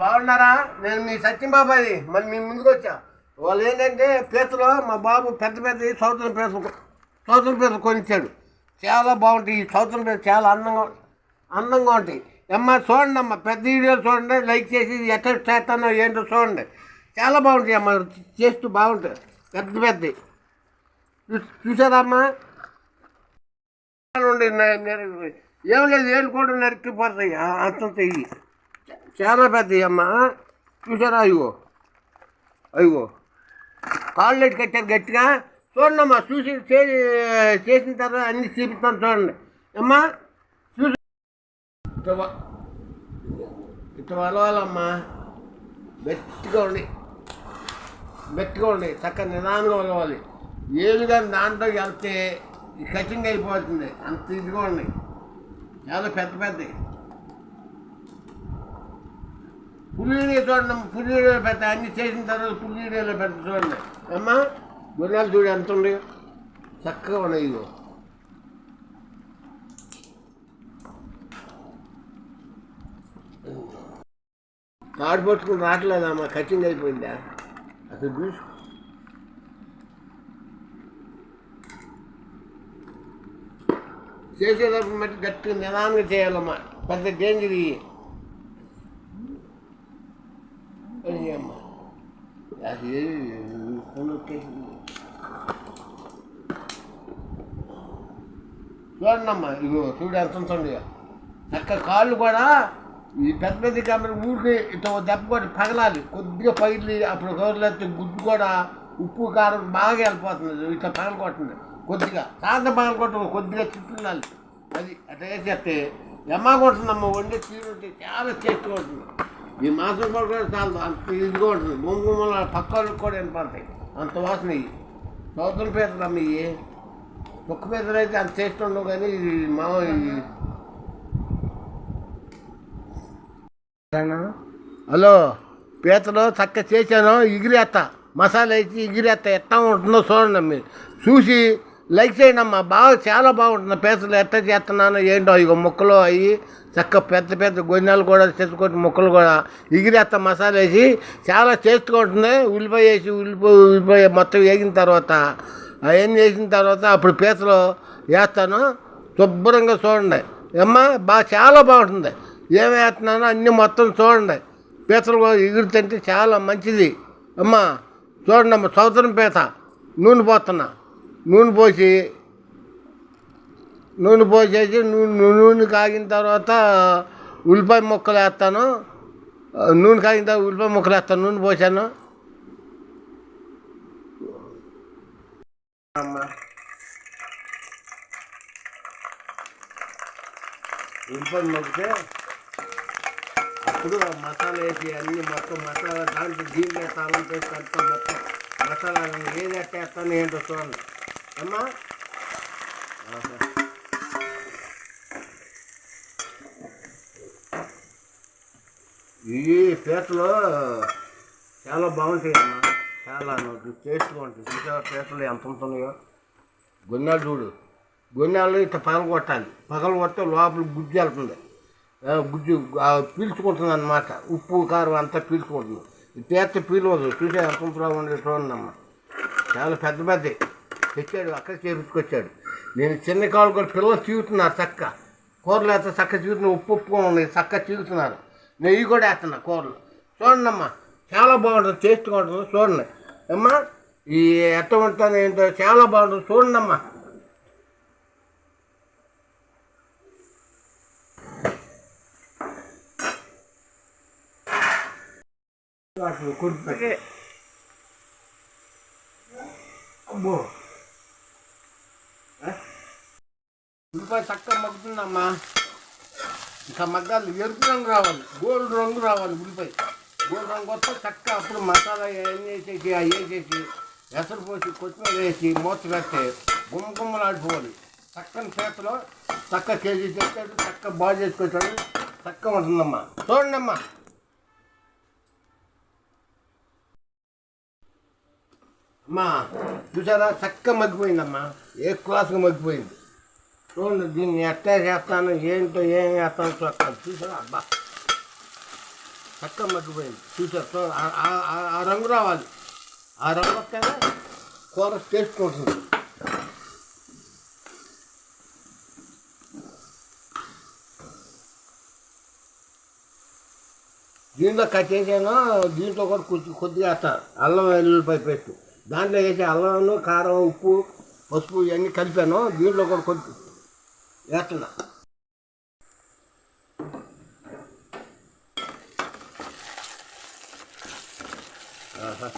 బాగున్నారా? నేను మీ సత్యంబాబాది మళ్ళీ మీ ముందుకు వచ్చా. వాళ్ళు ఏంటంటే పీతలో మా బాబు పెద్ద పెద్ద సౌతన పేసు సౌతన పేసు కొనిచ్చాడు. చాలా బాగుంటాయి. ఈ సౌతన పేరు చాలా అందంగా అందంగా ఉంటాయి. అమ్మ చూడండి అమ్మ పెద్ద వీడియోలు చూడండి లైక్ చేసి ఎట్లా చేస్తానో ఏంటో చూడండి. చాలా బాగుంటాయి అమ్మ చేస్తూ బాగుంటాయి. పెద్ద పెద్ద చూసారా అమ్మా? ఏం లేదు ఏళ్ళు కూడా నరికిపోతాయి. ఆ- అంతంత ఇవి చాలా పెద్దవి అమ్మ చూసారా అయ్యో? అయ్యో. కాళ్ళు కట్టారు గట్టిగా. చూడండి అమ్మా చూసి చే- చేసిన తర్వాత అన్ని చూపిస్తాను చూడండి. అమ్మా చూసి ఇట్ట వలవాలమ్మా. గట్టిగా ఉండి. గట్టిగా ఉండి చక్కగా నిదానంగా వలవాలి. ఏది కానీ దాంట్లో వెళ్తే కటింగ్ అయిపోతుంది. అంత ఇదిగా ఉన్నాయి చాలా పెద్ద పెద్దవి పులిడీలో చూడండి పులిడీలో పెద్ద అన్ని చేసిన తర్వాత పులిడీలో పెద్ద చూడండి. అమ్మా గుర్రాలు చూడు ఎంత ఉంది చక్కగా ఉన్నాయి ఇగో కాడు పట్టుకుని రావట్లేదమ్మా కచ్చింగ్ అయిపోయిందా? అసలు చూసు చేసేటప్పుడు మట్టి గట్టిగా నిదానంగా చేయాలమ్మా. పెద్ద డేంజర్ ఇవి అమ్మా అది ఫోన్ వచ్చేసింది చూడండమ్మా ఇగో చూడు ఎంత ఉంటుంది అక్క కాళ్ళు కూడా ఈ పెద్ద పెద్ద కెమెరా ఊరికి ఇట్లా దెబ్బ కూడా పగలాలి. కొద్దిగా పగిలి అప్పుడు కవర్లేస్తే గుడ్డు కూడా ఉప్పు కారం బాగా వెళ్ళిపోతుంది. ఇట్లా పగలకొట్టింది కొద్దిగా సాయంత్రం పగలకొట్టు కొద్దిగా చుట్టుండాలి అది అట్లా వేసేస్తే ఎమ్మ కొడుతుందమ్మా వండి తీరు ఉంటే చాలా టేస్ట్గా ఉంటుంది. ఈ మాసం కూడా చాలా అంత ఇదిగా ఉంటుంది. బొమ్మ పక్క వాళ్ళకి కూడా వినపడతాయి. అంత వాసన ఇవి సౌదం పీతలమ్మ ఇవి కుక్క పీతలు అయితే అంత టేస్ట్ ఉండవు కానీ ఇది మా హలో పీతలు చక్క చేశాను ఎగిరేస్తా మసాలా వేసి ఎగిరేస్తా ఎట్లా ఉంటుందో చూడండి మీరు చూసి లైక్ చేయండి అమ్మా బాగా చాలా బాగుంటుంది. పీతలు ఎట్ట చేస్తున్నాను ఏంటో ఇక ముక్కలు అవి చక్క పెద్ద పెద్ద గొన్నెలు కూడా చెట్టుకొట్టి ముక్కలు కూడా ఎగిరేస్తా మసాలా వేసి చాలా టేస్ట్గా ఉంటుంది. ఉల్లిపాయ వేసి ఉల్లిపాయ ఉల్లిపాయ మొత్తం వేగిన తర్వాత అవన్నీ వేసిన తర్వాత అప్పుడు పీతలు వేస్తాను. శుభ్రంగా చూడండి. అమ్మ బాగా చాలా బాగుంటుంది. ఏం వేస్తున్నానో అన్నీ మొత్తం చూడండి. పీతలు కూడా ఎగురుతుంటే చాలా మంచిది. అమ్మా చూడండి అమ్మ సౌతరం పీత నూనె పోతున్నా నూనె పోసి నూనె పోసేసి నూనె నూనె కాగిన తర్వాత ఉల్లిపాయ ముక్కలు వేస్తాను. నూనె కాగిన తర్వాత ఉల్లిపాయ ముక్కలు వేస్తాను నూనె పోసాను. అమ్మా. ఉల్లిపాయ మొక్కితే అప్పుడు మసాలా వేసి అన్ని మొత్తం మసాలా దాంట్లో దీంట్లో తాళం పేస్ట్ మొత్తం మసాలా ఏది అట్టేస్తాను ఏంటో చూడండి. అమ్మా ఈ పీతలు చాలా బాగుంటాయి అమ్మా చాలా టేస్ట్గా ఉంటాయి చూసా పీతలు ఎంత ఉంటున్నాయో? గొన్నెలు చూడు. గొన్నెలు ఇంత పగల కొట్టాలి. పగల కొడితే లోపల గుజ్జు వెళ్తుంది. గుజ్జు పీల్చుకుంటుంది అనమాట ఉప్పు కారం అంతా పీల్చుకుంటుంది. ఈ పీత పీలవదు. చూసే ఎంత ఉండే ఉండేటోందమ్మా చాలా పెద్ద పెద్దవి తెచ్చాడు అక్కడ చేపించుకొచ్చాడు. నేను చిన్న కాళ్ళు కూడా పిల్లలు చీగుతున్నారు చక్క. కూరలు వేస్తే చక్క చీగుతున్న ఉప్పు ఉప్పుగా ఉన్నాయి చక్క చీగుతున్నారు. నెయ్యి కూడా వేస్తున్నా కూరలు. చూడండి అమ్మా చాలా బాగుంటుంది టేస్ట్గా ఉంటుంది చూడండి. అమ్మా ఈ ఎట్ట ఉంటుంది ఏంటో చాలా బాగుంటుంది చూడండి అమ్మా కుడిపెట్టి ఉల్లిపాయ చక్కగా మగ్గుతుందమ్మా. ఇంకా మగ్గాలి ఎరుపు రంగు రావాలి గోల్డ్ రంగు రావాలి ఉల్లిపాయ. గోల్డ్ రంగు వస్తే చక్క అప్పుడు మసాలా అవన్నీ వేసేసి అవి వేసేసి ఎసరు పోసి కొత్తిమీర వేసి మూత పెడితే గుమ్మ గుమ్మలాడిపోవాలి చక్కని చేతిలో చక్క కేజీ తెచ్చాడు చక్క బాగా చేసుకొచ్చాడు చక్క ఉంటుందమ్మా. చూడండి అమ్మా. అమ్మా చూసారా? చక్క మగ్గిపోయిందమ్మా. ఏ క్లాస్గా మగ్గిపోయింది? చూడండి దీన్ని ఎట్లా చేస్తాను ఏంటో ఏం చేస్తాను చూస్తాను. చూసారా అబ్బా. చక్కగా మగ్గిపోయింది. చూసారు ఆ- రంగు రావాలి. ఆ రంగు వస్తేనే కూర టేస్ట్ ఉంటుంది. దీంట్లో కట్ చేసాను దీంట్లో కూడా కొద్ది కొద్దిగా వేస్తారు అల్లం వెల్లుల్లిపాయ పెట్టు దాంట్లో వేసి అల్లం కారం ఉప్పు పసుపు ఇవన్నీ కలిపాను. దీంట్లో కూడా కొద్ది వేస్తున్నా ఆహా.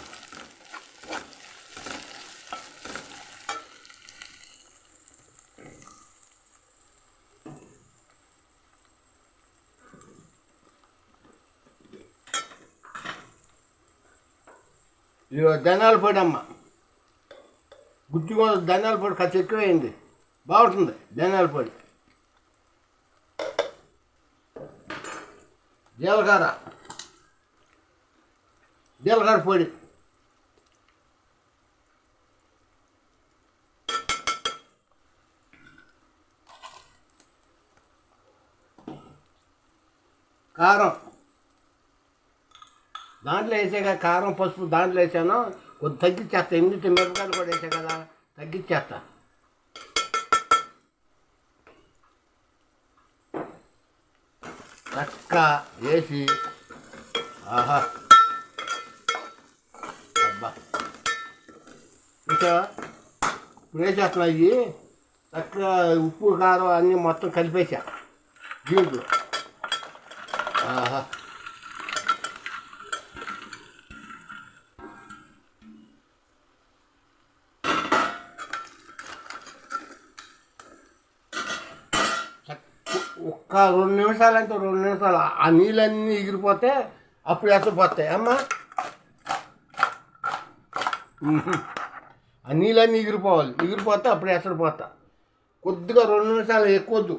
ఇదిగో పొడి అమ్మ. గుత్తి కూడా ధనియాల పొడి ఖర్చు ఎక్కువైంది. బాగుంటుంది. ధనియాల పొడి. జీలకర్ర. జీలకర్ర పొడి. కారం. దాంట్లో వేసాక కారం పసుపు దాంట్లో వేసాను. కొద్ది తగ్గించేస్తా ఎనిమిది మిరపకాయలు కూడా వేసా కదా తగ్గించేస్తా చక్క వేసి ఆహా. అబ్బా. ఇంకా ఇప్పుడు వేసేస్తున్నా ఇవి చక్కగా ఉప్పు కారం అన్నీ మొత్తం కలిపేసా దీంట్లో ఆహా చక్క- ఒక్క రెండు నిమిషాలు అంటే రెండు నిమిషాలు. ఆ నీళ్ళన్నీ ఎగిరిపోతే అప్పుడు ఎసరిపోతాయి అమ్మా. ఆ నీళ్ళన్నీ ఎగిరిపోవాలి. ఎగిరిపోతే అప్పుడు ఎసరిపోతా కొద్దిగా రెండు నిమిషాలు ఎక్కువద్దు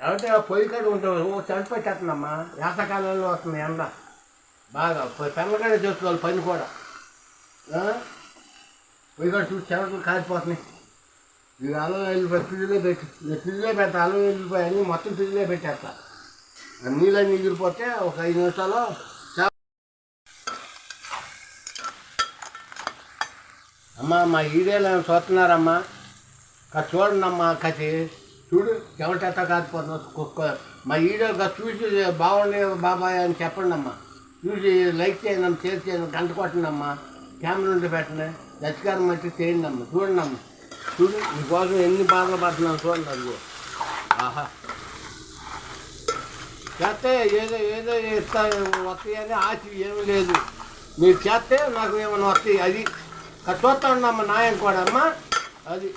కాబట్టి ఆ పొయ్యి కాడ ఉంటావు చనిపోయి కట్టనమ్మా వేసకాలంలో వస్తుంది ఎండ. బాగా పెళ్ళగానే చేసుకోవాలి పని కూడా. పోయి పొయ్యి కాడ చూసి చెమటలు కాలిపోతున్నాయి. ఇక అల్లం వెళ్ళిపోయి ఫ్రిడ్జ్లో పెట్టి ఫ్రిడ్జ్లో పెడతా అల్లం వెళ్ళిపోయి అన్నీ మొత్తం ఫ్రిడ్జ్లో పెట్టేస్తా. ఆ నీళ్ళని ఎగిరిపోతే ఒక ఐదు నిమిషాలు చా- అమ్మా మా ఈడేళ్ళు చూస్తున్నారమ్మా. కాదు చూడండి అమ్మా కసి చూడు చెమటెత్త కాకపోతున్నా కుక్క. మా వీడియో కాదు చూసి బాగుండే బాబాయ్ అని చెప్పండి అమ్మా చూసి లైక్ చేయండి షేర్ చేయండి గంట కొట్టండి అమ్మా కెమెరా ఉంటే పెట్టండి? దచ్చకారం మంచి చేయండి అమ్మ. చూడండి అమ్మ. చూడు మీకోసం ఎన్ని బాధలు పడుతున్నాను చూడండి అదిగో. ఆహా. చేస్తే ఏదో ఏదో ఇస్తా వస్తాయని ఆశ ఏమీ లేదు. మీరు చేస్తే నాకు ఏమైనా వస్తాయి. అది చూస్తా ఉండమ్మ నాయం కూడా అమ్మా. అది.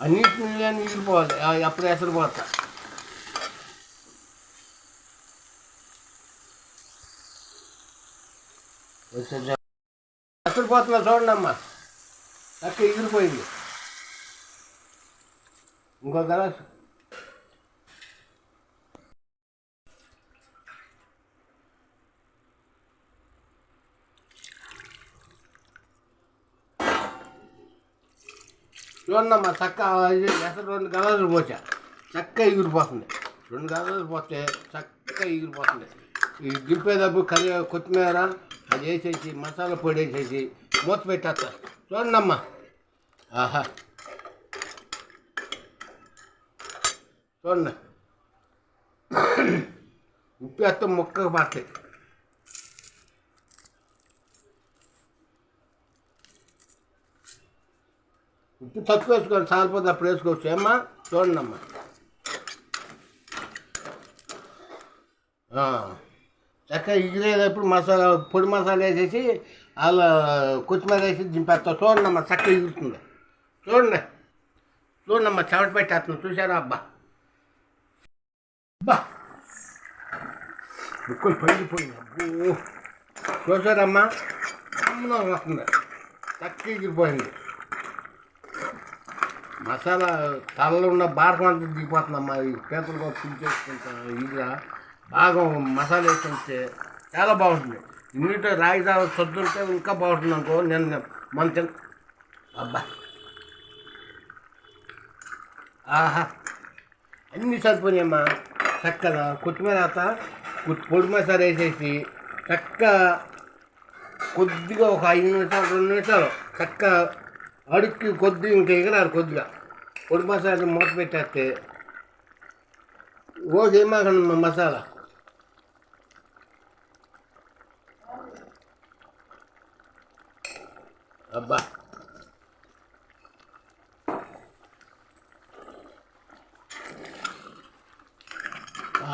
అన్నిటి నీళ్ళని మిగిలిపోవాలి. ఆ, అప్పుడు ఎసరు పోతా. ఎసరు పోతున్నా చక్క అక్క ఎగిరిపోయింది. ఇంకో గ్లాస్. చూడమ్మా చక్క అసలు రెండు గలాసులు పోసా. చక్క ఎగిరిపోతుంది. రెండు గలాసులు పోతే చక్క ఎగిరిపోతుంది. ఈ దింపేటప్పుడు కొత్తిమీర అది వేసేసి మసాలా పొడి వేసేసి మూత పెట్టేస్తా. చూడండమ్మా. ఆహా. చూడండి. ఉప్పు వేస్తే ముక్కకు పడతాయి ఉప్పు తక్కువ వేసుకోండి సాలిపోతే అప్పుడు వేసుకోవచ్చు. ఏమ్మా? చూడండి అమ్మా చక్కగా ఇగిరేటప్పుడు మసాలా పొడి మసాలా వేసేసి అలా కొత్తిమీర వేసి దింపేస్తా. చూడండమ్మా చక్కగా ఇగురుతుంది. చూడండి. చూడండమ్మా చెమట పెట్టేస్తున్నాం చూసారా అబ్బా. అబ్బా. ముక్కలు పగిలిపోయింది అబ్బో. చూసారమ్మా అమ్మలో వస్తుంది. చక్కగా ఎగిరిపోయింది మసాలా తలలో ఉన్న భారతం అంతా దిగిపోతుందమ్మా. ఈ పేపర్ కూడా పిలిచేసుకుంటాం ఇది బాగా మసాలా వేసుకుంటే చాలా బాగుంటుంది. ఇన్నిటి రాగి జావ సొద్దుంటే ఇంకా బాగుంటుంది అనుకో నేను మన తిన అబ్బా. ఆహా. అన్నీ సరిపోయామ్మా చక్కగా కొత్తిమీర వేత పొడి మసాలా వేసేసి చక్క కొద్దిగా ఒక ఐదు నిమిషాలు రెండు నిమిషాలు చక్క అడుక్కి కొద్ది ఇంకా ఎగరాలి కొద్దిగా. పొడి మసాలా మూత పెట్టేస్తే రోజు ఏమాకండి మసాలా? అబ్బా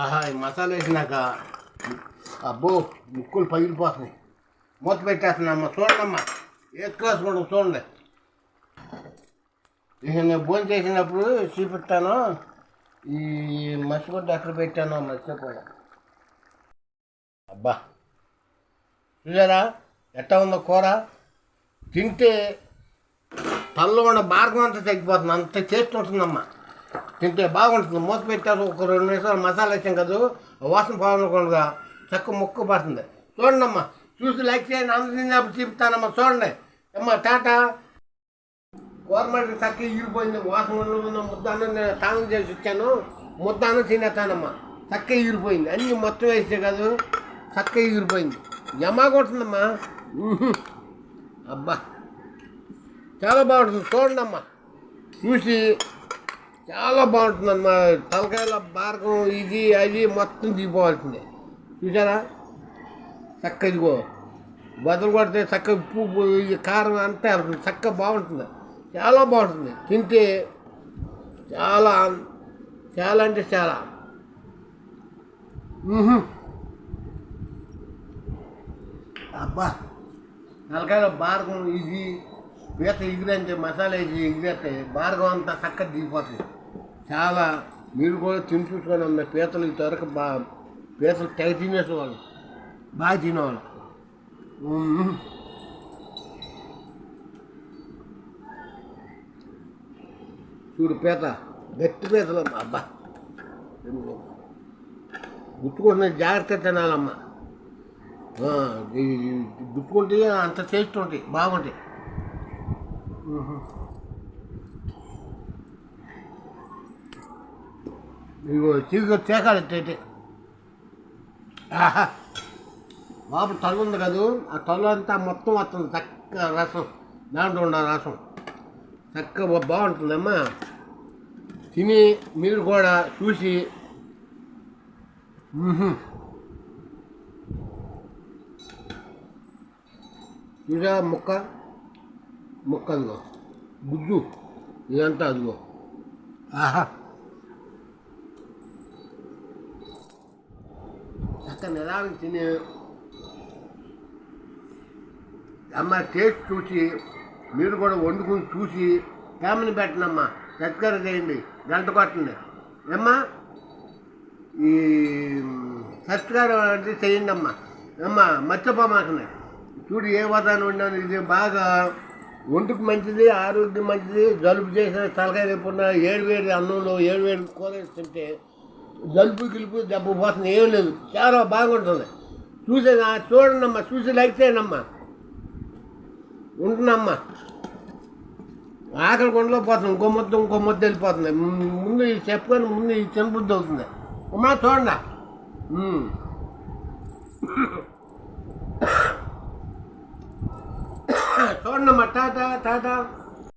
ఆహా ఈ మసాలా వేసినాక అబ్బో ముక్కులు పగిలిపోతున్నాయి. మూత పెట్టేస్తున్నామ్మా చూడండమ్మా. ఏ క్లాస్ కూడా చూడండి. ఇక నేను భోజనం చేసినప్పుడు చూపిస్తాను. ఈ మసిగుడ్డ ఎక్కడ పెట్టాను మర్చిపోయా. అబ్బా చూసారా? ఎట్టా ఉందో కూర? తింటే తనలో ఉన్న మార్గం అంతా తగ్గిపోతుంది. అంత టేస్ట్ ఉంటుందమ్మా. తింటే బాగుంటుంది. మూత పెట్టారు ఒక రెండు నిమిషాలు మసాలా వేసాం కదా వాసన బాగుండకుండా చక్క ముక్క పడుతుంది. చూడండి అమ్మా చూసి లైక్ చేయండి. అందరూ చూపుతానమ్మా చూడండి. అమ్మా టాటా. గవర్నమెంట్ చక్క ఈరిపోయింది. వాసన ఉన్న ముద్దాను నేను తానం చేసి వచ్చాను. ముద్దాను తినేస్తానమ్మా. చక్క ఈరిపోయింది. అన్నీ మొత్తం వేస్తే కాదు చక్క ఈరిపోయింది. జమా కొడుతుందమ్మా. అబ్బా. చాలా బాగుంటుంది చూడండి అమ్మా చూసి చాలా బాగుంటుంది అమ్మా తలకాయల బారకం ఇది అది మొత్తం దిగిపోవాల్సిందే. చూసారా చక్క ఇదిగో. బదులు కొడితే చక్క ఉప్పు కారం అంతా వెళ్తుంది చక్క బాగుంటుంది. చాలా బాగుంటుంది. తింటే చాలా చాలా అంటే చాలా. అబ్బా. నలకాయలో బార్గం ఇది పీత ఎగిరంటే మసాలా వేసి ఎగిరేస్తే బార్గం అంతా చక్క దిగిపోతుంది. చాలా మీరు కూడా తిని చూసుకొని ఉన్న పీతలు ఇంతవరకు బా పీతలు తెగ తినేసేవాళ్ళు. బాగా తినేవాళ్ళు. చూడు పీత గట్టి పీతలు అబ్బా. గుర్తుకుంటున్న జాగ్రత్త తినాలమ్మా. ఆ, అంత టేస్ట్ ఉంటాయి బాగుంటాయి. ఇగో చీకు చేకాలి ఎట్టయితే ఆహా. లోపల తల్లు ఉంది కదా? ఆ తల్లు అంతా మొత్తం వస్తుంది చక్క రసం. దాంట్లో ఉన్న రసం. చక్కగా బాగుంటుందమ్మా. తిని మీరు కూడా చూసి. చూసా ముక్క. ముక్క అదిగో గుజ్జు. ఇదంతా అదిగో. ఆహా. చక్క నిదానం తిని. అమ్మ టేస్ట్ చూసి మీరు కూడా వండుకుని చూసి ఫ్యామిలీ పెట్టనమ్మా సత్కారం చేయండి. గంట కొట్టండి. ఏమ్మా? ఈ సత్కారం అంటే చేయండి అమ్మా. అమ్మా మర్చిపోమాకండి చూడు ఏ వాతావరణం ఉన్నాను ఇది బాగా ఒంటికి మంచిది ఆరోగ్యం మంచిది. జలుబు చేసిన తలకాయ రేపున్న ఏడు వేడి అన్నంలో ఏడు వేడి కూర తింటే జలుబు గిలుపు దెబ్బ పోతుంది ఏం లేదు. చాలా బాగుంటుంది. చూసే చూడండమ్మా చూసి లైక్ చేయండి ఉంటున్నామ్మా. ఆకలి కొండలో పోతుంది ఇంకో మొత్తం ఇంకో మొత్తం వెళ్ళిపోతుంది. ముందు ఇది చెప్పుకొని ముందు ఇది తినబుద్ధి అవుతుంది. అమ్మా చూడండి. మ్మ్. చూడండి అమ్మా టాటా టాటా